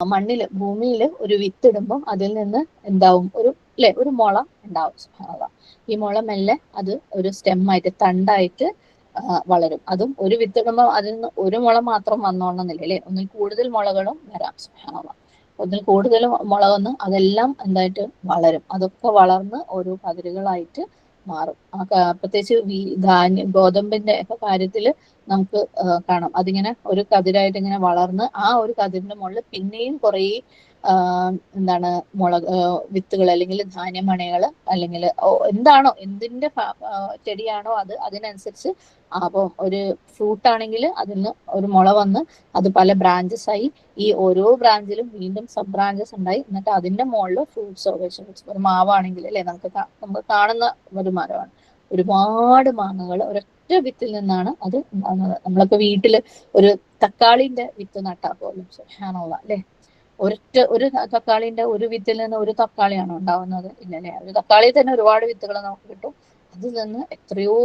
മണ്ണിൽ ഭൂമിയിൽ ഒരു വിത്തിടുമ്പം അതിൽ നിന്ന് എന്താവും? ഒരു അല്ലെ ഒരു മുള ഉണ്ടാവും. ഈ മുള മെല്ലെ അത് ഒരു സ്റ്റെമ്മായിട്ട് തണ്ടായിട്ട് വളരും. അതും ഒരു വിത്തിടുമ്പോൾ അതിൽ നിന്ന് ഒരു മുള മാത്രം വന്നോളന്നില്ല അല്ലെ ഒന്നിൽ കൂടുതൽ മുളകളും വരാം സ്വഭാവ ഒന്നിൽ കൂടുതൽ മുള വന്ന് അതെല്ലാം എന്തായിട്ട്? വളരും. അതൊക്കെ വളർന്ന് ഓരോ കതിരുകളായിട്ട് മാറും. പ്രത്യേകിച്ച് ഈ ധാന്യ ഗോതമ്പിന്റെ ഒക്കെ കാര്യത്തിൽ നമുക്ക് കാണാം. അതിങ്ങനെ ഒരു കതിരായിട്ട് ഇങ്ങനെ വളർന്ന് ആ ഒരു കതിരിന്റെ മുകളിൽ പിന്നെയും കുറേ എന്താണ് മുളക് വിത്തുകൾ അല്ലെങ്കിൽ ധാന്യമണികൾ അല്ലെങ്കിൽ എന്താണോ എന്തിന്റെ ചെടിയാണോ അത് അതിനനുസരിച്ച് അപ്പോ ഒരു ഫ്രൂട്ട് ആണെങ്കിൽ അതിന് ഒരു മുള വന്ന് അത് പല ബ്രാഞ്ചസ് ആയി ഈ ഓരോ ബ്രാഞ്ചിലും വീണ്ടും സബ് ബ്രാഞ്ചസ് ഉണ്ടായി. എന്നിട്ട് അതിന്റെ മുകളിൽ ഫ്രൂട്ട്സോ വെജിറ്റബിൾസ് ഒരു മാവാണെങ്കിൽ അല്ലെ നമുക്ക് നമുക്ക് കാണുന്ന ഒരു മരമാണ് ഒരുപാട് മാങ്ങകൾ ഒരൊറ്റ വിത്തിൽ നിന്നാണ് അത് നമ്മളിപ്പോ വീട്ടിൽ ഒരു തക്കാളിന്റെ വിത്ത് നട്ടാ പോലും സുബ്ഹാനല്ലാഹ് അല്ലെ? ഒരൊറ്റ ഒരു തക്കാളിന്റെ ഒരു വിത്തിൽ നിന്ന് ഒരു തക്കാളിയാണ് ഉണ്ടാവുന്നത് ഇല്ലല്ലേ? ഒരു തക്കാളിയിൽ തന്നെ ഒരുപാട് വിത്തുകൾ നമുക്ക് കിട്ടും. അതിൽ നിന്ന് എത്രയോ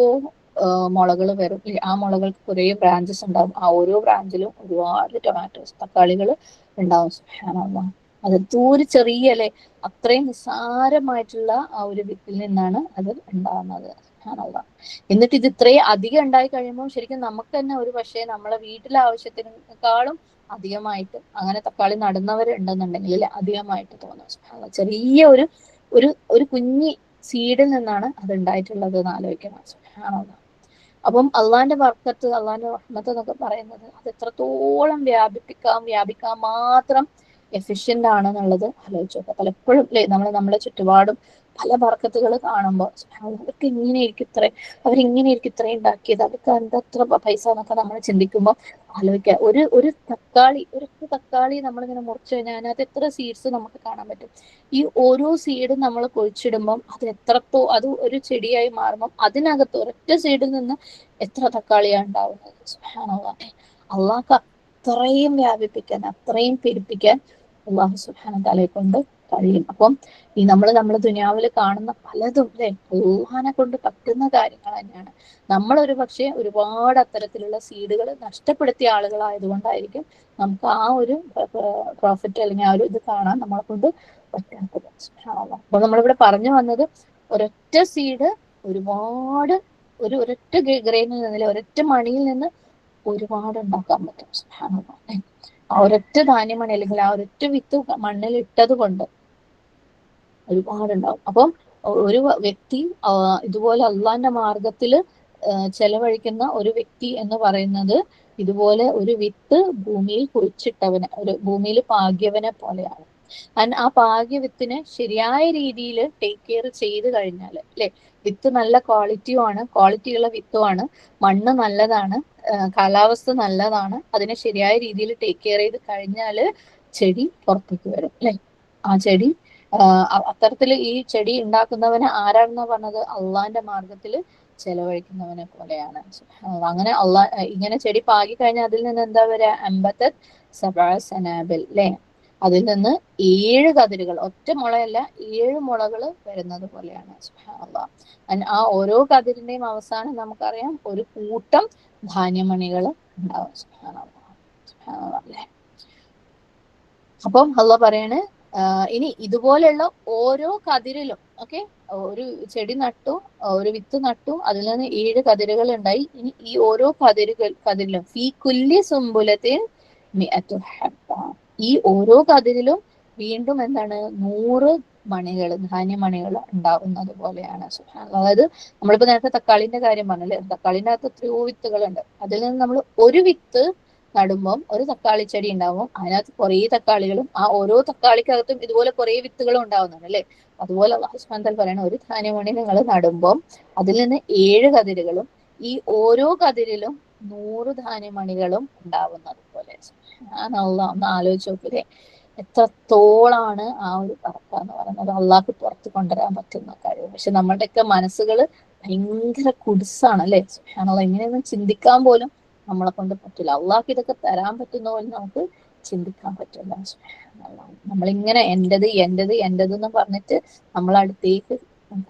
മുളകൾ വരും ആ മുളകൾക്ക് കുറേ ബ്രാഞ്ചസ് ഉണ്ടാവും. ആ ഓരോ ബ്രാഞ്ചിലും ഒരുപാട് ടൊമാറ്റോസ് തക്കാളികൾ ഉണ്ടാവും സുഹാനുള്ള അത് ദൂരെ ചെറിയ അല്ലെ? അത്രയും നിസ്സാരമായിട്ടുള്ള ആ ഒരു വിത്തിൽ നിന്നാണ് അത് ഉണ്ടാകുന്നത് സുബ്ഹാനല്ലാഹ് എന്നിട്ട് ഇത് ഇത്രയും അധികം ഉണ്ടായി കഴിയുമ്പോൾ ശരിക്കും നമുക്ക് തന്നെ ഒരു പക്ഷേ നമ്മളെ വീട്ടിലെ ആവശ്യത്തിനേക്കാളും അധികമായിട്ട് അങ്ങനെ തക്കാളി നടുന്നവരുണ്ടെന്നുണ്ടെങ്കിൽ ഉണ്ടെന്നുണ്ടെങ്കിൽ അധികമായിട്ട് തോന്നുന്നു. ചെറിയ ഒരു ഒരു ഒരു കുഞ്ഞി സീഡിൽ നിന്നാണ് അത് ഉണ്ടായിട്ടുള്ളത് എന്ന് ആലോചിക്കണം. സുബാനുള്ള അപ്പം അള്ളാന്റെ വർക്കത്ത് അള്ളാന്റെ റഹ്മത്ത് എന്നൊക്കെ പറയുന്നത് അത് എത്രത്തോളം വ്യാപിപ്പിക്കാം വ്യാപിക്കാൻ മാത്രം എഫിഷ്യന്റ് ആണെന്നുള്ളത് ആലോചിച്ച് നോക്കുക. പലപ്പോഴും നമ്മൾ നമ്മുടെ ചുറ്റുപാടും പല ബർക്കത്തുകൾ കാണുമ്പോൾ അവർക്ക് ഇങ്ങനെ ആയിരിക്കും ഇത്ര അവരിങ്ങനെ ആയിരിക്കും ഇത്ര ഉണ്ടാക്കിയത് അവർക്ക് എന്താ അത്ര പൈസ എന്നൊക്കെ നമ്മൾ ചിന്തിക്കുമ്പോൾ ആലോചിക്കുക. ഒരു ഒരു തക്കാളി ഒരു തക്കാളി നമ്മളിങ്ങനെ മുറിച്ച് കഴിഞ്ഞാൽ അതിനകത്ത് എത്ര സീഡ്സ് നമുക്ക് കാണാൻ പറ്റും? ഈ ഓരോ സീഡും നമ്മൾ കുഴിച്ചിടുമ്പം അത് എത്രത്തോ അത് ഒരു ചെടിയായി മാറുമ്പം അതിനകത്ത് ഒരൊറ്റ സീഡിൽ നിന്ന് എത്ര തക്കാളിയാണ് ഉണ്ടാവുന്നത്? അള്ളാഹ് അത്രയും വ്യാപിപ്പിക്കാൻ അത്രയും പെരുപ്പിക്കാൻ അള്ളാഹു സുഹാന തലയെ കൊണ്ട് കഴിയും അപ്പം ഈ നമ്മൾ നമ്മൾ ദുനിയാവിൽ കാണുന്ന പലതും അല്ലെ ഊഹാനെ കൊണ്ട് പറ്റുന്ന കാര്യങ്ങൾ തന്നെയാണ്. നമ്മൾ ഒരു പക്ഷേ ഒരുപാട് അത്തരത്തിലുള്ള സീഡുകൾ നഷ്ടപ്പെടുത്തിയ ആളുകളായതുകൊണ്ടായിരിക്കും നമുക്ക് ആ ഒരു പ്രോഫിറ്റ് അല്ലെങ്കിൽ ആ ഒരു ഇത് കാണാൻ നമ്മളെ കൊണ്ട് പറ്റാത്തത്. അപ്പോൾ അപ്പൊ നമ്മളിവിടെ പറഞ്ഞു വന്നത് ഒരൊറ്റ സീഡ് ഒരുപാട് ഒരു ഒരൊറ്റ ഗ്രേനിൽ നിന്നില്ല ഒരൊറ്റ മണിയിൽ നിന്ന് ഒരുപാട് ഉണ്ടാക്കാൻ പറ്റും? ആ ഒരൊറ്റ ധാന്യമണി അല്ലെങ്കിൽ ആ ഒരൊറ്റ വിത്ത് മണ്ണിൽ ഇട്ടത് കൊണ്ട് ഒരുപാടുണ്ടാവും. അപ്പം ഒരു വ്യക്തി ഇതുപോലെ അള്ളാന്റെ മാർഗത്തിൽ ചെലവഴിക്കുന്ന ഒരു വ്യക്തി എന്ന് പറയുന്നത് ഇതുപോലെ ഒരു വിത്ത് ഭൂമിയിൽ കുഴിച്ചിട്ടവനെ ഒരു ഭൂമിയിൽ ഭാഗ്യവനെ പോലെയാണ്. ആൻഡ് ആ പാകിയ വിത്തിനെ ശരിയായ രീതിയിൽ ടേക്ക് കെയർ ചെയ്ത് കഴിഞ്ഞാൽ അല്ലെ? വിത്ത് നല്ല ക്വാളിറ്റിയുമാണ് ക്വാളിറ്റിയുള്ള വിത്തുമാണ് മണ്ണ് നല്ലതാണ് കാലാവസ്ഥ നല്ലതാണ് അതിനെ ശരിയായ രീതിയിൽ ടേക്ക് കെയർ ചെയ്ത് കഴിഞ്ഞാൽ ചെടി പുറത്തേക്ക് വരും അല്ലെ? ആ ചെടി ആഹ് അ- അത്തരത്തിൽ ഈ ചെടി ഉണ്ടാക്കുന്നവന് ആരാണെന്ന് പറഞ്ഞത്? അള്ളാന്റെ മാർഗത്തിൽ ചെലവഴിക്കുന്നവനെ പോലെയാണ്. അങ്ങനെ അള്ളാ ഇങ്ങനെ ചെടി പാകി കഴിഞ്ഞാൽ അതിൽ നിന്ന് എന്താ വരിക അമ്പത്തത് സബാ സനാബിൽ അല്ലെ അതിൽ നിന്ന് ഏഴ് കതിരുകൾ ഒറ്റ മുളയല്ല ഏഴ് മുളകൾ വരുന്നത് പോലെയാണ്. സുബ്ഹാനല്ലാഹ്. ആ ഓരോ കതിരിന്റെയും അവസാനം നമുക്കറിയാം ഒരു കൂട്ടം ധാന്യമണികൾ ഉണ്ടാവും. അപ്പം അള്ള പറയാണ് ഇനി ഇതുപോലെയുള്ള ഓരോ കതിരിലും ഓക്കെ? ഒരു ചെടി നട്ടു ഒരു വിത്ത് നട്ടു അതിൽ നിന്ന് ഏഴ് കതിരുകൾ ഉണ്ടായി. ഇനി ഈ ഓരോ കതിരുകൾ കതിരിലും ഫീ കുല്ലി സുംബുലത്തിൽ. ഈ ഓരോ കതിരിലും വീണ്ടും എന്താണ്? നൂറ് മണികൾ ധാന്യമണികൾ ഉണ്ടാവുന്നത് പോലെയാണ്. അതായത് നമ്മളിപ്പോ നേരത്തെ തക്കാളിന്റെ കാര്യം പറഞ്ഞല്ലേ? തക്കാളിന്റെ അകത്ത് എത്രയോ വിത്തുകളുണ്ട്. അതിൽ നിന്ന് നമ്മൾ ഒരു വിത്ത് നടുമ്പം ഒരു തക്കാളി ചെടി ഉണ്ടാവും. അതിനകത്ത് കുറേ തക്കാളികളും ആ ഓരോ തക്കാളിക്കകത്തും ഇതുപോലെ കുറേ വിത്തുകളും ഉണ്ടാവുന്നുണ്ട് അല്ലെ? അതുപോലെ അള്ളാഹു സുബ്ഹാനഹു വ പറയണ ഒരു ധാന്യമണി നിങ്ങൾ നടുമ്പം അതിൽ നിന്ന് ഏഴ് കതിരുകളും ഈ ഓരോ കതിരിലും നൂറ് ധാന്യമണികളും ഉണ്ടാവുന്നത് പോലെ. സുബ്ഹാനല്ലാഹ്. ഒന്ന് ആലോചിച്ച് നോക്കില്ലേ എത്രത്തോളാണ് ആ ഒരു പറക്ക എന്ന് പറയുന്നത്? അള്ളാഹ് പുറത്ത് കൊണ്ടുവരാൻ പറ്റുന്ന കാര്യം. പക്ഷെ നമ്മളുടെയൊക്കെ മനസ്സുകൾ ഭയങ്കര കുടിസാണ് അല്ലെ? സുഹാനുള്ള ഇങ്ങനെയൊന്നും ചിന്തിക്കാൻ പോലും നമ്മളെ കൊണ്ട് പറ്റില്ല. അള്ളാഹ്ക്ക് ഇതൊക്കെ തരാൻ പറ്റുന്ന പോലെ നമുക്ക് ചിന്തിക്കാൻ പറ്റില്ല. നമ്മളിങ്ങനെ എന്റെത് എന്റെത് എന്റെത് എന്ന് പറഞ്ഞിട്ട് നമ്മളടുത്തേക്ക്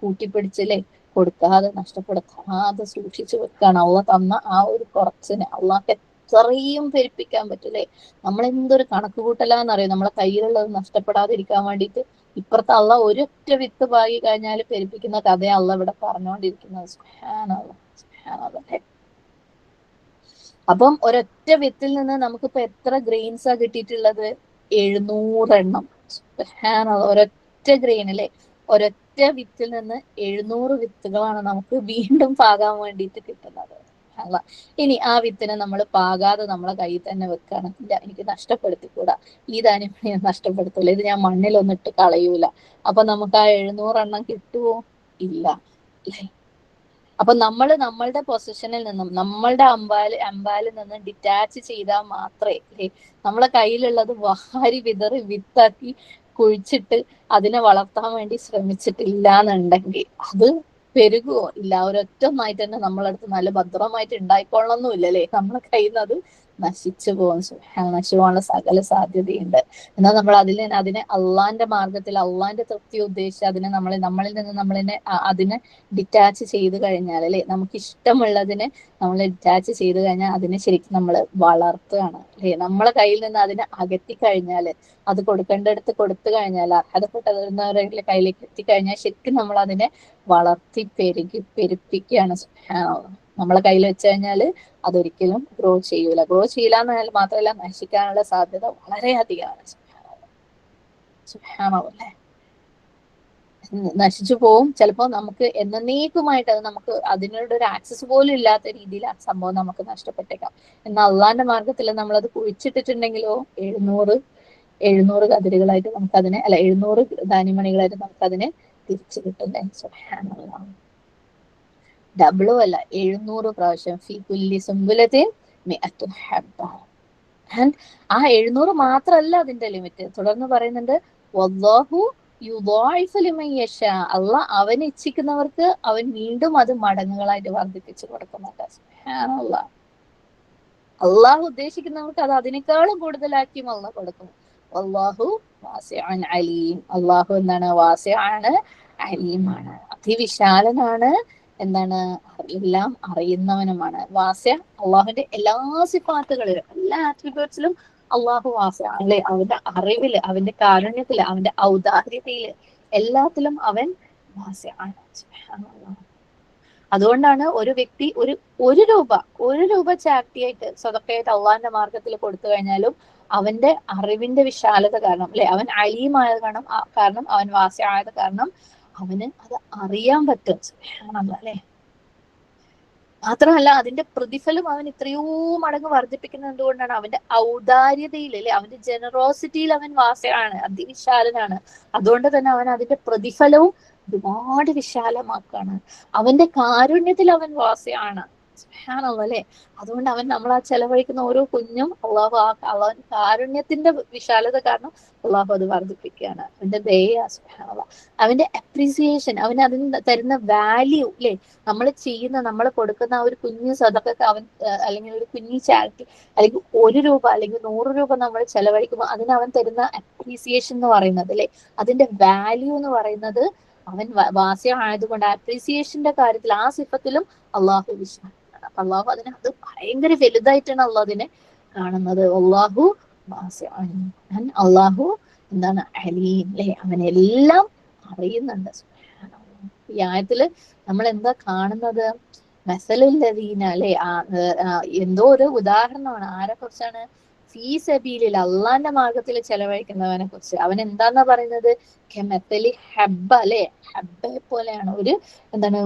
കൂട്ടിപ്പിടിച്ചില്ലേ കൊടുക്കാതെ നഷ്ടപ്പെടുത്താതെ സൂക്ഷിച്ചു വെക്കാണ്. അള്ള തന്ന ആ ഒരു കുറച്ചിന് അള്ളാഹ്ക്ക് എത്രയും പെരുപ്പിക്കാൻ പറ്റില്ലേ നമ്മൾ എന്തൊരു കണക്ക് കൂട്ടലാന്നറിയോ നമ്മളെ കയ്യിലുള്ളത് നഷ്ടപ്പെടാതിരിക്കാൻ വേണ്ടിയിട്ട് ഇപ്പുറത്ത് അള്ള ഒരൊറ്റ വിത്ത് പാകി കഴിഞ്ഞാൽ പെരുപ്പിക്കുന്ന കഥയാ അള്ള ഇവിടെ പറഞ്ഞുകൊണ്ടിരിക്കുന്നത് സുബ്ഹാനല്ലാഹ്, സുബ്ഹാനല്ലാഹ്. അപ്പം ഒരൊറ്റ വിത്തിൽ നിന്ന് നമുക്കിപ്പോ എത്ര ഗ്രെയിൻസാ കിട്ടിയിട്ടുള്ളത്? എഴുന്നൂറെണ്ണം. ഒരൊറ്റ ഗ്രെയിൻ അല്ലെ ഒരൊറ്റ വിത്തിൽ നിന്ന് എഴുന്നൂറ് വിത്തുകളാണ് നമുക്ക് വീണ്ടും പാകാൻ വേണ്ടിയിട്ട് കിട്ടുന്നത്. അല്ല ഇനി ആ വിത്തിനെ നമ്മൾ പാകാതെ നമ്മളെ കയ്യിൽ തന്നെ വെക്കാണ് ഇല്ല എനിക്ക് നഷ്ടപ്പെടുത്തിക്കൂടാ. ഈ ധാന്യം ഞാൻ നഷ്ടപ്പെടുത്തൂല. ഇത് ഞാൻ മണ്ണിലൊന്നിട്ട് കളയൂല. അപ്പൊ നമുക്ക് ആ എഴുന്നൂറെണ്ണം കിട്ടുവോ? ഇല്ല. അപ്പൊ നമ്മൾ നമ്മളുടെ പൊസിഷനിൽ നിന്നും നമ്മളുടെ അമ്പാൽ അമ്പാലിൽ നിന്നും ഡിറ്റാച്ച് ചെയ്താൽ മാത്രമേ നമ്മളെ കയ്യിലുള്ളത് വാരി വിതറി വിത്താക്കി കുഴിച്ചിട്ട് അതിനെ വളർത്താൻ വേണ്ടി ശ്രമിച്ചിട്ടില്ല എന്നുണ്ടെങ്കിൽ അത് പെരുകുവോ ഇല്ല ഒരൊറ്റ ഒന്നായിട്ട് തന്നെ നമ്മളടുത്ത് നല്ല ഭദ്രമായിട്ട് ഉണ്ടായിക്കൊള്ളണമെന്നില്ല ഇല്ലല്ലേ നമ്മളെ കയ്യിൽ നിന്ന് അത് നശിച്ചു പോകും. നശിച്ചു പോകാനുള്ള സകല സാധ്യതയുണ്ട്. എന്നാൽ നമ്മൾ അതിൽ അതിനെ അള്ളാന്റെ മാർഗത്തിൽ അള്ളാന്റെ തൃപ്തി ഉദ്ദേശിച്ച് അതിനെ നമ്മൾ നമ്മളിൽ നിന്ന് നമ്മളിനെ അതിനെ ഡിറ്റാച്ച് ചെയ്ത് കഴിഞ്ഞാൽ അല്ലെ? നമുക്ക് ഇഷ്ടമുള്ളതിനെ നമ്മൾ ഡിറ്റാച്ച് ചെയ്ത് കഴിഞ്ഞാൽ അതിനെ ശരിക്കും നമ്മൾ വളർത്തുകയാണ് അല്ലെ? നമ്മളെ കയ്യിൽ നിന്ന് അതിനെ അകറ്റി കഴിഞ്ഞാൽ അത് കൊടുക്കേണ്ടടുത്ത് കൊടുത്തു കഴിഞ്ഞാൽ അർഹതപ്പെട്ടവരുടെ കയ്യിലേക്ക് എത്തിക്കഴിഞ്ഞാൽ ശരിക്കും നമ്മൾ അതിനെ വളർത്തി പെരുകി പെരുപ്പിക്കുകയാണ്. നമ്മളെ കയ്യിൽ വെച്ച് കഴിഞ്ഞാൽ അതൊരിക്കലും ഗ്രോ ചെയ്യൂല. ഗ്രോ ചെയ്യില്ല എന്നാൽ മാത്രമല്ല നശിക്കാനുള്ള സാധ്യത വളരെ അധികമാണ് സുബ്ഹാനല്ലാഹ് നശിച്ചു പോവും. ചിലപ്പോൾ നമുക്ക് എന്നേക്കുമായിട്ട് അത് നമുക്ക് അതിനോട് ഒരു ആക്സസ് പോലും ഇല്ലാത്ത രീതിയിൽ ആ സംഭവം നമുക്ക് നഷ്ടപ്പെട്ടേക്കാം. എന്നാൽ അള്ളാന്റെ മാർഗത്തിൽ അത് കുഴിച്ചിട്ടിട്ടുണ്ടെങ്കിലോ എഴുന്നൂറ് എഴുന്നൂറ് കതിരുകളായിട്ട് നമുക്കതിനെ അല്ല എഴുന്നൂറ് ധാന്യമണികളായിട്ട് നമുക്കതിനെ തിരിച്ചു കിട്ടുന്നേ. സുബ്ഹാനല്ലാഹ് ഡബിളും അല്ല എഴുന്നൂറ് പ്രാവശ്യം. ഫി കുല്ലി സുംബുലത്തിൻ ആൻഡ് ആ എഴുന്നൂറ് മാത്രല്ല അതിന്റെ ലിമിറ്റ് തുടർന്ന് പറയുന്നുണ്ട് വല്ലാഹു അള്ളാഹ് അവൻ ഇച്ഛിക്കുന്നവർക്ക് അവൻ വീണ്ടും അത് മടങ്ങുകളായിട്ട് വർദ്ധിപ്പിച്ചു കൊടുക്കുന്നുണ്ട്. അള്ളാഹു ഉദ്ദേശിക്കുന്നവർക്ക് അത് അതിനേക്കാളും കൂടുതലാക്കിയും അള്ള കൊടുക്കും അള്ളാഹു വാസിഅൻ അലീം. അള്ളാഹു എന്താണ്? വാസിയാണ് അലീമാണ്. അതിവിശാലനാണ്. എന്താണ്? എല്ലാം അറിയുന്നവനുമാണ്. വാസ്യ അള്ളാഹുവിന്റെ എല്ലാ സിഫാത്തുകളിലും എല്ലാ ആട്രിബ്യൂട്ട്സിലും അള്ളാഹു വാസ്യ. അല്ലെ? അവന്റെ അറിവിൽ അവന്റെ കാരുണ്യത്തിൽ അവന്റെ ഔദാര്യതയിൽ എല്ലാത്തിലും അവൻ സുബ്ഹാനല്ലാഹ്. അതുകൊണ്ടാണ് ഒരു വ്യക്തി ഒരു ഒരു രൂപ ഒരു രൂപ ചാരിറ്റിയായിട്ട് സ്വതക്കായിട്ട് അള്ളാഹിന്റെ മാർഗത്തിൽ കൊടുത്തു കഴിഞ്ഞാലും അവന്റെ അറിവിന്റെ വിശാലത കാരണം അല്ലെ? അവൻ അലീമായത് കാരണം കാരണം അവൻ വാസ്യമായത് കാരണം അവന് അത് അറിയാൻ പറ്റും. അല്ലെ? മാത്രമല്ല അതിന്റെ പ്രതിഫലം അവൻ എത്രയോ മടങ്ങ് വർദ്ധിപ്പിക്കുന്നത് എന്തുകൊണ്ടാണ്? അവന്റെ ഔദാര്യതയിൽ അല്ലെ? അവന്റെ ജനറോസിറ്റിയിൽ അവൻ വാസയാണ് അതിവിശാലനാണ്. അതുകൊണ്ട് തന്നെ അവൻ അതിന്റെ പ്രതിഫലവും ഒരുപാട് വിശാലമാക്കാണ് അവന്റെ കാരുണ്യത്തിൽ അവൻ വാസയാണ്. സുബ്ഹാനല്ലാഹ് അല്ലെ? അതുകൊണ്ട് അവൻ നമ്മൾ ആ ചെലവഴിക്കുന്ന ഓരോ കുഞ്ഞും അള്ളാഹു ആ അള്ളാഹു കാരുണ്യത്തിന്റെ വിശാലത കാരണം അള്ളാഹു അത് വർദ്ധിപ്പിക്കുകയാണ്. അവന്റെ ദയ അവന്റെ അപ്രീസിയേഷൻ അവൻ അതിന് തരുന്ന വാല്യൂ അല്ലെ നമ്മൾ ചെയ്യുന്ന നമ്മൾ കൊടുക്കുന്ന ഒരു കുഞ്ഞു സദക്കൊക്കെ അവൻ അല്ലെങ്കിൽ ഒരു കുഞ്ഞു ചാരിറ്റി അല്ലെങ്കിൽ ഒരു രൂപ അല്ലെങ്കിൽ നൂറ് രൂപ നമ്മൾ ചെലവഴിക്കുമ്പോൾ അതിന് അവൻ തരുന്ന അപ്രീസിയേഷൻ എന്ന് പറയുന്നത് അല്ലെ അതിന്റെ വാല്യൂ എന്ന് പറയുന്നത് അവൻ വാസ്യമായതുകൊണ്ട് വാസ്യം അപ്രീസിയേഷന്റെ കാര്യത്തിൽ ആ സിഫത്തിലും അള്ളാഹു വിശ്വാസമാണ് അപ്പൊ അള്ളാഹു അതിനെ അത് ഭയങ്കര വലുതായിട്ടാണ് അള്ളാഹ് അതിനെ കാണുന്നത്. അള്ളാഹു അള്ളാഹു എന്താണ് അലീം അല്ലെ? അവനെല്ലാം അറിയുന്നുണ്ട്. ഈ ആയത്തിൽ നമ്മൾ എന്താ കാണുന്നത്? മെസലുല്ലദീന അല്ലെ? എന്തോ ഒരു ഉദാഹരണമാണ്. ആരെ കുറിച്ചാണ്? ഫീ സബീലിൽ അള്ളാന്റെ മാർഗത്തിൽ ചെലവഴിക്കുന്നവനെ കുറിച്ച്. അവൻ എന്താന്നാ പറയുന്നത്? ഹെബ ഹബ്ബ അല്ലെ? ഹബ്ബയെ പോലെയാണ്. ഒരു എന്താണ്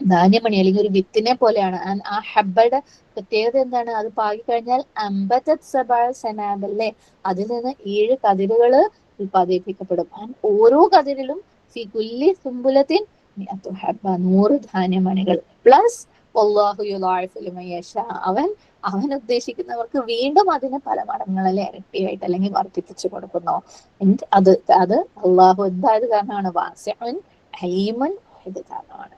ധാന്യമണി അല്ലെങ്കിൽ ഒരു വിത്തിനെ പോലെയാണ്. ആ ഹബ്ബയുടെ പ്രത്യേകത എന്താണ്? അത് പാകി കഴിഞ്ഞാൽ അമ്പത്തത് സബാൾ സെനാബല്ലേ. അതിൽ നിന്ന് ഏഴ് കതിരുകൾ ഉൽപ്പാദിപ്പിക്കപ്പെടും. And ഓരോ കതിരിലും ഫി കുല്ലി സുംബുലത്തിൻ നൂറ് ധാന്യമണികൾ. പ്ലസ് അവൻ അവൻ ഉദ്ദേശിക്കുന്നവർക്ക് വീണ്ടും അതിന് പല മടങ്ങുകളിലെ ഇരട്ടിയായിട്ട് അല്ലെങ്കിൽ വർദ്ധിപ്പിച്ചു കൊടുക്കുന്നു. അത് അത് അള്ളാഹു എന്തായത് കാരണമാണ്? വാസ്യൻ ഹലീമൻ ഇത് കാരണമാണ്.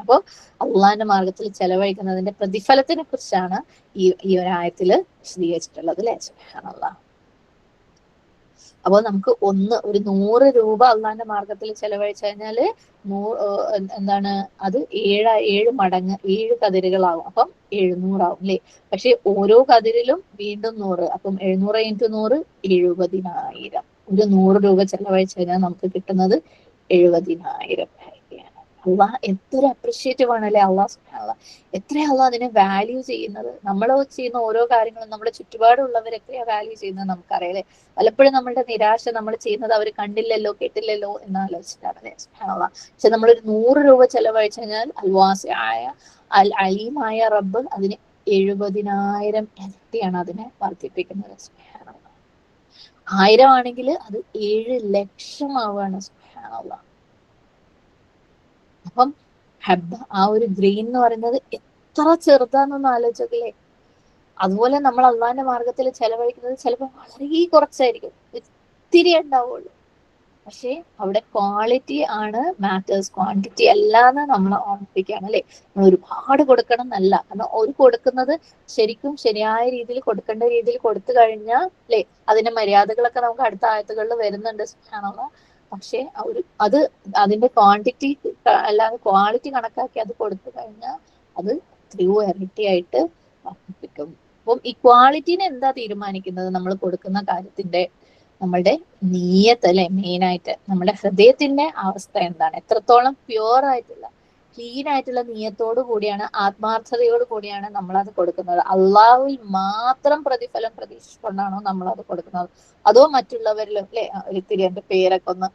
സുബ്ഹാനല്ലാഹ്. അപ്പോ അള്ളാഹിന്റെ മാർഗത്തിൽ ചെലവഴിക്കുന്നതിന്റെ പ്രതിഫലത്തിനെ കുറിച്ചാണ് ഈ ഈ ഒരായത്തിൽ വിശദീകരിച്ചിട്ടുള്ളത് അല്ലെ? സുഹാനുള്ള അപ്പോൾ നമുക്ക് ഒന്ന് ഒരു നൂറ് രൂപ അള്ളാന്റെ മാർഗത്തിൽ ചെലവഴിച്ചു കഴിഞ്ഞാൽ നൂ എന്താണ്? അത് ഏഴ് ഏഴ് മടങ്ങ് ഏഴ് കതിരുകളാവും. അപ്പം എഴുന്നൂറാവും അല്ലേ? പക്ഷെ ഓരോ കതിരിലും വീണ്ടും നൂറ്. അപ്പം എഴുന്നൂറ് ഇന്റു നൂറ് എഴുപതിനായിരം. ഒരു നൂറ് രൂപ ചെലവഴിച്ചു കഴിഞ്ഞാൽ നമുക്ക് കിട്ടുന്നത് എഴുപതിനായിരം. അള്ളാഹ് എത്ര ആണ് അല്ലെ അള്ളാഹ് സുബ്ഹാനല്ലാഹ് എത്ര അള്ളാഹ് അതിനെ വാല്യൂ ചെയ്യുന്നത്? നമ്മൾ ചെയ്യുന്ന ഓരോ കാര്യങ്ങളും നമ്മുടെ ചുറ്റുപാടുള്ളവർ എത്രയാ വാല്യൂ ചെയ്യുന്നത് നമുക്കറിയാലേ? പലപ്പോഴും നമ്മളുടെ നിരാശ നമ്മൾ ചെയ്യുന്നത് അവർ കണ്ടില്ലല്ലോ കേട്ടില്ലല്ലോ എന്ന് ആലോചിച്ചിട്ടാണ് അല്ലെ സുബ്ഹാനല്ലാഹ് പക്ഷെ നമ്മളൊരു നൂറ് രൂപ ചെലവഴിച്ചു കഴിഞ്ഞാൽ അൽവാസിയായ അൽ അലീമായ റബ്ബ് അതിന് എഴുപതിനായിരം ഇരട്ടിയാണ് അതിനെ വർദ്ധിപ്പിക്കുന്നത് സുബ്ഹാനല്ലാഹ് ആയിരം ആണെങ്കിൽ അത് ഏഴ് ലക്ഷം ആവുകയാണ് സുബ്ഹാനല്ലാഹ് അപ്പം ഹബ്ബ ആ ഒരു ഗ്രെയിൻ എന്ന് പറയുന്നത് എത്ര ചെറുതാന്നൊന്ന് ആലോചിച്ചോക്കില്ലേ? അതുപോലെ നമ്മൾ അള്ളാന്റെ മാർഗത്തിൽ ചെലവഴിക്കുന്നത് ചിലപ്പോൾ വളരെ കുറച്ചായിരിക്കും. ഒത്തിരി ഉണ്ടാവുള്ളൂ. പക്ഷേ അവിടെ ക്വാളിറ്റി ആണ് മാറ്റേഴ്സ് ക്വാണ്ടിറ്റി അല്ലാന്ന് നമ്മൾ ഓർമ്മിപ്പിക്കുകയാണ് അല്ലെ? ഒരുപാട് കൊടുക്കണം എന്നല്ല. കാരണം ഒരു കൊടുക്കുന്നത് ശരിക്കും ശരിയായ രീതിയിൽ കൊടുക്കേണ്ട രീതിയിൽ കൊടുത്തു കഴിഞ്ഞാൽ അല്ലെ? അതിന്റെ മര്യാദകളൊക്കെ നമുക്ക് അടുത്ത ആയത്തുകളിൽ വരുന്നുണ്ട്. ആണല്ലോ പക്ഷേ ഒരു അത് അതിന്റെ ക്വാണ്ടിറ്റി അല്ലാതെ ക്വാളിറ്റി കണക്കാക്കി അത് കൊടുത്തു കഴിഞ്ഞാൽ അത് എത്രയോ ഇരട്ടിയായിട്ട് വർദ്ധിപ്പിക്കും. അപ്പം ഈ ക്വാളിറ്റിനെ എന്താ തീരുമാനിക്കുന്നത്? നമ്മൾ കൊടുക്കുന്ന കാര്യത്തിന്റെ നമ്മളുടെ നീയത്ത് അല്ലെ മെയിൻ ആയിട്ട് നമ്മുടെ ഹൃദയത്തിന്റെ അവസ്ഥ എന്താണ്? എത്രത്തോളം പ്യുവർ ആയിട്ടുള്ള ക്ലീൻ ആയിട്ടുള്ള നീയത്തോടു കൂടിയാണ് ആത്മാർത്ഥതയോട് കൂടിയാണ് നമ്മൾ അത് കൊടുക്കുന്നത്. അള്ളാഹുവിൽ മാത്രം പ്രതിഫലം പ്രതീക്ഷിച്ചുകൊണ്ടാണോ നമ്മൾ അത് കൊടുക്കുന്നത്? അതോ മറ്റുള്ളവരിലും അല്ലെ? ഒരിത്തിരി എന്റെ പേരൊക്കെ ഒന്ന്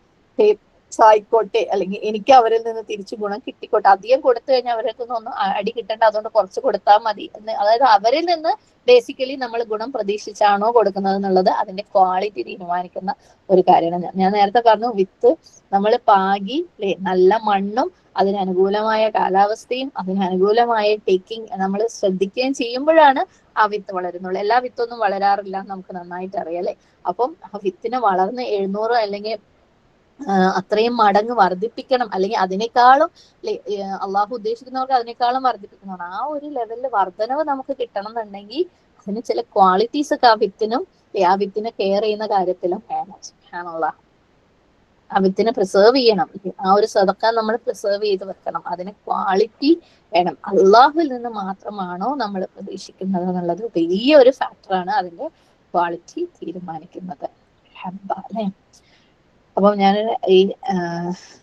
ആയിക്കോട്ടെ. അല്ലെങ്കിൽ എനിക്ക് അവരിൽ നിന്ന് തിരിച്ചു ഗുണം കിട്ടിക്കോട്ടെ. അധികം കൊടുത്തു കഴിഞ്ഞാൽ അവർക്ക് നിന്നൊന്നും അടി കിട്ടേണ്ട. അതുകൊണ്ട് കുറച്ച് കൊടുത്താൽ മതി. എന്ന് അതായത് അവരിൽ നിന്ന് ബേസിക്കലി നമ്മൾ ഗുണം പ്രതീക്ഷിച്ചാണോ കൊടുക്കുന്നത് എന്നുള്ളത് അതിന്റെ ക്വാളിറ്റി തീരുമാനിക്കുന്ന ഒരു കാര്യമാണ് ഞാൻ. നേരത്തെ പറഞ്ഞു വിത്ത് നമ്മൾ പാകി നല്ല മണ്ണും അതിനനുകൂലമായ കാലാവസ്ഥയും അതിനനുകൂലമായ ടേക്കിംഗ് നമ്മൾ ശ്രദ്ധിക്കുകയും ചെയ്യുമ്പോഴാണ് ആ വിത്ത് വളരുന്നുള്ളൂ. എല്ലാ വിത്തൊന്നും വളരാറില്ല നമുക്ക് നന്നായിട്ട് അറിയാം അല്ലെ അപ്പം ആ വിത്തിനെ വളർന്ന് എഴുന്നൂറ് അല്ലെങ്കിൽ അത്രയും മടങ്ങ് വർദ്ധിപ്പിക്കണം. അല്ലെങ്കിൽ അതിനേക്കാളും അള്ളാഹു ഉദ്ദേശിക്കുന്നവർക്ക് അതിനേക്കാളും വർദ്ധിപ്പിക്കണം ആ ഒരു ലെവലിൽ വർധനവ് നമുക്ക് കിട്ടണം എന്നുണ്ടെങ്കിൽ അതിന് ചില ക്വാളിറ്റീസ് ഒക്കെ ആ വിത്തിനും ആ വിത്തിനെ കെയർ ചെയ്യുന്ന കാര്യത്തിലും വേണം. ആ വിത്തിനെ പ്രിസേർവ് ചെയ്യണം. ആ ഒരു സതക്ക നമ്മൾ പ്രിസേർവ് ചെയ്ത് വെക്കണം. അതിന് ക്വാളിറ്റി വേണം. അള്ളാഹുവിൽ നിന്ന് മാത്രമാണോ നമ്മൾ പ്രതീക്ഷിക്കുന്നത് എന്നുള്ളത് വലിയ ഒരു ഫാക്ടറാണ് അതിന്റെ ക്വാളിറ്റി തീരുമാനിക്കുന്നത്. അല്ലെ അപ്പം ഞാൻ ഈ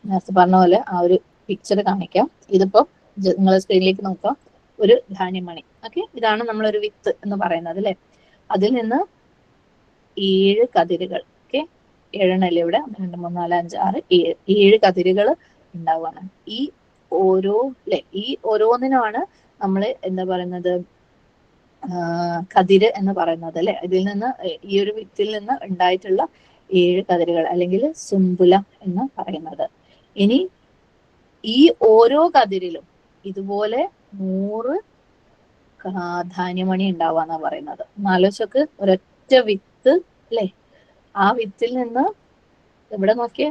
നേരത്തെ പറഞ്ഞ പോലെ ആ ഒരു പിക്ചർ കാണിക്കാം. ഇതിപ്പോ നിങ്ങൾ സ്ക്രീനിലേക്ക് നോക്കാം ഒരു ധാന്യമണി. ഓക്കെ? ഇതാണ് നമ്മളൊരു വിത്ത് എന്ന് പറയുന്നത് അല്ലെ? അതിൽ നിന്ന് ഏഴ് കതിരുകൾ. ഓക്കെ? ഏഴെണ്ണല്ലേ ഇവിടെ? രണ്ട് മൂന്ന് നാല് അഞ്ച് ആറ് ഏഴ് ഏഴ് കതിരുകൾ ഉണ്ടാവുകയാണ് ഈ ഓരോ അല്ലെ? ഈ ഓരോന്നിനുമാണ് നമ്മൾ എന്താ പറയുന്നത്? കതിര് എന്ന് പറയുന്നത് അല്ലെ? ഇതിൽ നിന്ന് ഈ ഒരു വിത്തിൽ നിന്ന് ഉണ്ടായിട്ടുള്ള ഏഴ് കതിരുകൾ അല്ലെങ്കിൽ സുംബുലം എന്ന് പറയുന്നത്. ഇനി ഈ ഓരോ കതിരിലും ഇതുപോലെ നൂറ് ധാന്യമണി ഉണ്ടാവാന്നാ പറയുന്നത്. നാലോശക്ക് ഒരൊറ്റ വിത്ത് അല്ലെ? ആ വിത്തിൽ നിന്ന് ഇവിടെ നോക്കിയ?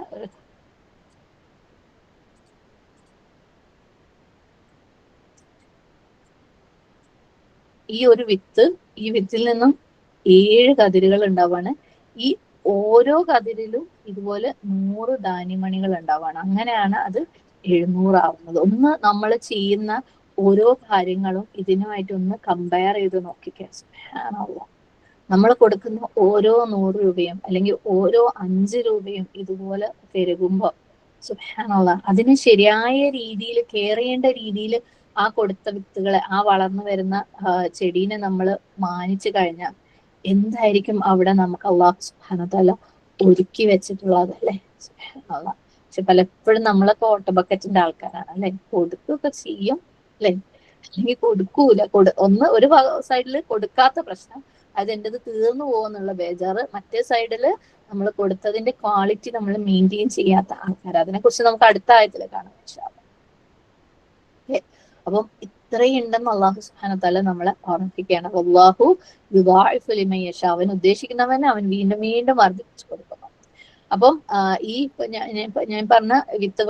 ഈ ഒരു വിത്ത് ഈ വിത്തിൽ നിന്നും ഏഴ് കതിരുകൾ ഉണ്ടാവാണ് ഈ ഓരോ കതിരിലും ഇതുപോലെ നൂറ് ധാന്യമണികൾ ഉണ്ടാവുകയാണ്. അങ്ങനെയാണ് അത് എഴുന്നൂറാവുന്നത്. ഒന്ന് നമ്മൾ ചെയ്യുന്ന ഓരോ കാര്യങ്ങളും ഇതിനുമായിട്ട് ഒന്ന് കമ്പയർ ചെയ്ത് നോക്കിക്കാണല്ല നമ്മൾ കൊടുക്കുന്ന ഓരോ നൂറ് രൂപയും അല്ലെങ്കിൽ ഓരോ അഞ്ച് രൂപയും ഇതുപോലെ പെരുകുമ്പോൾ സുഹാനുള്ള അതിന് ശരിയായ രീതിയിൽ കെയർ ചെയ്യേണ്ട രീതിയിൽ ആ കൊടുത്ത വിത്തുകളെ ആ വളർന്നു വരുന്ന ചെടീനെ നമ്മൾ മാനിച്ചു കഴിഞ്ഞാൽ എന്തായിരിക്കും അവിടെ നമുക്ക് അള്ളാഹു സുഹാനത്തല്ല ഒരുക്കി വെച്ചിട്ടുള്ളത് അല്ലെ? പക്ഷെ പലപ്പോഴും നമ്മളൊക്കെ ഓട്ട ബക്കറ്റിന്റെ ആൾക്കാരാണ് അല്ലെ? കൊടുക്കുകയൊക്കെ ചെയ്യും അല്ലെ? അല്ലെങ്കിൽ കൊടുക്കൂല. കൊടു ഒന്ന് ഒരു സൈഡിൽ കൊടുക്കാത്ത പ്രശ്നം അത് എന്റേത് തീർന്നു പോകുന്നുള്ള ബേജാറ്. മറ്റേ സൈഡിൽ നമ്മൾ കൊടുത്തതിന്റെ ക്വാളിറ്റി നമ്മൾ മെയിന്റെയിൻ ചെയ്യാത്ത ആൾക്കാർ അതിനെ കുറിച്ച് നമുക്ക് അടുത്ത ആയത്തിൽ കാണാം അപ്പം ഇത്രയും ഉണ്ടെന്ന് അള്ളാഹു സുഹാനത്തല നമ്മളെ ഓർമ്മിപ്പിക്കുകയാണ്. അള്ളാഹു യുവാഫുലിമയ്യഷ അവൻ ഉദ്ദേശിക്കുന്നവനെ അവൻ വീണ്ടും വീണ്ടും വർദ്ധിപ്പിച്ചു കൊടുക്കുന്നു. അപ്പം ഈ ഞാൻ പറഞ്ഞ വിത്ത്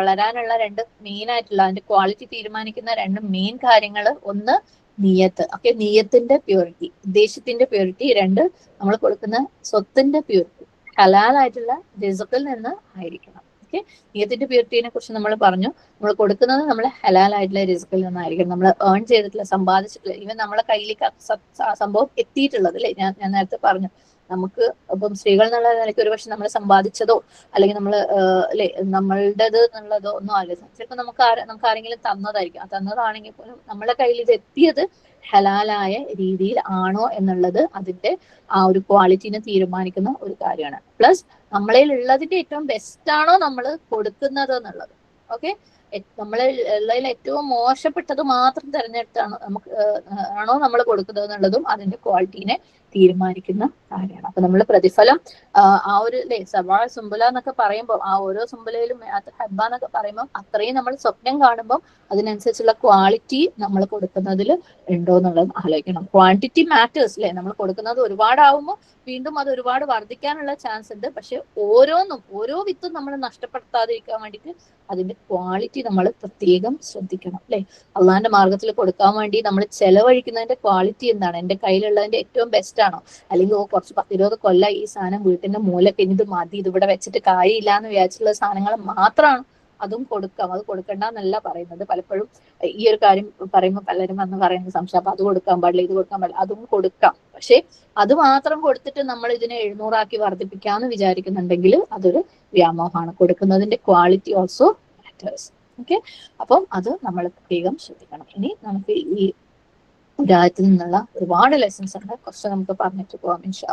വളരാനുള്ള രണ്ട് മെയിൻ ആയിട്ടുള്ള അതിന്റെ ക്വാളിറ്റി തീരുമാനിക്കുന്ന രണ്ട് മെയിൻ കാര്യങ്ങൾ ഒന്ന് നീയത്ത്. ഓക്കെ നീയത്തിന്റെ പ്യൂരിറ്റി ഉദ്ദേശത്തിന്റെ പ്യൂരിറ്റി രണ്ട് നമ്മൾ കൊടുക്കുന്ന സ്വത്തിന്റെ പ്യൂരിറ്റി കലാലായിട്ടുള്ള ആയിട്ടുള്ള നിന്ന് ആയിരിക്കണം. ഓക്കെ നിയത്തിന്റെ പ്യൂരിറ്റിനെ കുറിച്ച് നമ്മൾ പറഞ്ഞു. നമ്മൾ കൊടുക്കുന്നത് നമ്മൾ ഹലാലായിട്ടുള്ള റിസ്കിൽ നിന്നായിരിക്കും നമ്മൾ ഏൺ ചെയ്തിട്ടുള്ള സമ്പാദിച്ചിട്ടുള്ള ഈവൻ നമ്മളെ കയ്യിലേക്ക് സംഭവം എത്തിയിട്ടുള്ളത് അല്ലെ? ഞാൻ ഞാൻ നേരത്തെ പറഞ്ഞു. നമുക്ക് ഇപ്പം സ്ത്രീകൾ എന്നുള്ള നിലയ്ക്ക് ഒരുപക്ഷെ നമ്മൾ സമ്പാദിച്ചതോ അല്ലെങ്കിൽ നമ്മൾ അല്ലെ നമ്മളുടേത് എന്നുള്ളതോ ഒന്നും അല്ല ചിലപ്പോൾ നമുക്ക് നമുക്ക് ആരെങ്കിലും തന്നതായിരിക്കും. ആ തന്നതാണെങ്കിൽ പോലും നമ്മളെ കയ്യിൽ ഇത് എത്തിയത് ഹലാലായ രീതിയിൽ ആണോ എന്നുള്ളത് അതിന്റെ ആ ഒരു ക്വാളിറ്റിനെ തീരുമാനിക്കുന്ന ഒരു കാര്യമാണ്. പ്ലസ് നമ്മളിൽ ഉള്ളതിന്റെ ഏറ്റവും ബെസ്റ്റ് ആണോ നമ്മൾ കൊടുക്കുന്നത് എന്നുള്ളത്. ഓക്കെ നമ്മളിൽ ഉള്ളതിൽ ഏറ്റവും മോശപ്പെട്ടത് മാത്രം തിരഞ്ഞെടുത്താണ് നമുക്ക് ആണോ നമ്മൾ കൊടുക്കുന്നത് എന്നുള്ളതും അതിന്റെ ക്വാളിറ്റീനെ തീരുമാനിക്കുന്ന കാര്യമാണ്. അപ്പൊ നമ്മൾ പ്രതിഫലം ആ ഒരു അല്ലേ സവാ സുമ്പല എന്നൊക്കെ പറയുമ്പോൾ ആ ഓരോ സുമ്പലയിലും ഹബ്ബ എന്നൊക്കെ പറയുമ്പോൾ അത്രയും നമ്മൾ സ്വപ്നം കാണുമ്പോൾ അതിനനുസരിച്ചുള്ള ക്വാളിറ്റി നമ്മൾ കൊടുക്കുന്നതിൽ ഉണ്ടോ എന്നുള്ളത് ആലോചിക്കണം. ക്വാണ്ടിറ്റി മാറ്റേഴ്സ് അല്ലെ നമ്മൾ കൊടുക്കുന്നത് ഒരുപാടാവുമ്പോൾ വീണ്ടും അത് ഒരുപാട് വർദ്ധിക്കാനുള്ള ചാൻസ് ഉണ്ട്. പക്ഷെ ഓരോന്നും ഓരോ വിത്തും നമ്മൾ നഷ്ടപ്പെടുത്താതിരിക്കാൻ വേണ്ടിയിട്ട് അതിന്റെ ക്വാളിറ്റി നമ്മൾ പ്രത്യേകം ശ്രദ്ധിക്കണം അല്ലെ അള്ളാന്റെ മാർഗത്തിൽ കൊടുക്കാൻ വേണ്ടി നമ്മൾ ചെലവഴിക്കുന്നതിന്റെ ക്വാളിറ്റി എന്താണ്? എന്റെ കയ്യിലുള്ളതിന്റെ ഏറ്റവും ബെസ്റ്റ് ആണോ അല്ലെങ്കിൽ ഓ കുറച്ച് പത്തിരുപത് കൊല്ല ഈ സാധനം വീട്ടിന്റെ മൂലക്ക് ഇത് മതി ഇത് ഇവിടെ വെച്ചിട്ട് കാര്യമില്ല എന്ന് വിചാരിച്ചിട്ടുള്ള സാധനങ്ങൾ മാത്രമാണ് അതും കൊടുക്കാം. അത് കൊടുക്കണ്ട എന്നല്ല പറയുന്നത്. പലപ്പോഴും ഈ ഒരു കാര്യം പറയുമ്പോൾ പലരും വന്ന് പറയുന്ന സംശയം അപ്പൊ അത് കൊടുക്കാൻ പാടില്ല ഇത് കൊടുക്കാൻ പാടില്ല. അതും കൊടുക്കാം. പക്ഷെ അത് മാത്രം കൊടുത്തിട്ട് നമ്മൾ ഇതിനെ എഴുന്നൂറാക്കി വർദ്ധിപ്പിക്കാന്ന് വിചാരിക്കുന്നുണ്ടെങ്കിൽ അതൊരു വ്യാമോഹമാണ്. കൊടുക്കുന്നതിന്റെ ക്വാളിറ്റി ഓൾസോ മാറ്റേഴ്സ് ഓക്കെ അപ്പം അത് നമ്മൾ പ്രത്യേകം ശ്രദ്ധിക്കണം. ഇനി നമുക്ക് ഈ രാജ്യത്തിൽ നിന്നുള്ള ഒരുപാട് ലെസൺസ് ഉണ്ട്. കുറച്ച് നമുക്ക് പറഞ്ഞിട്ട് പോവാം ഇൻഷാ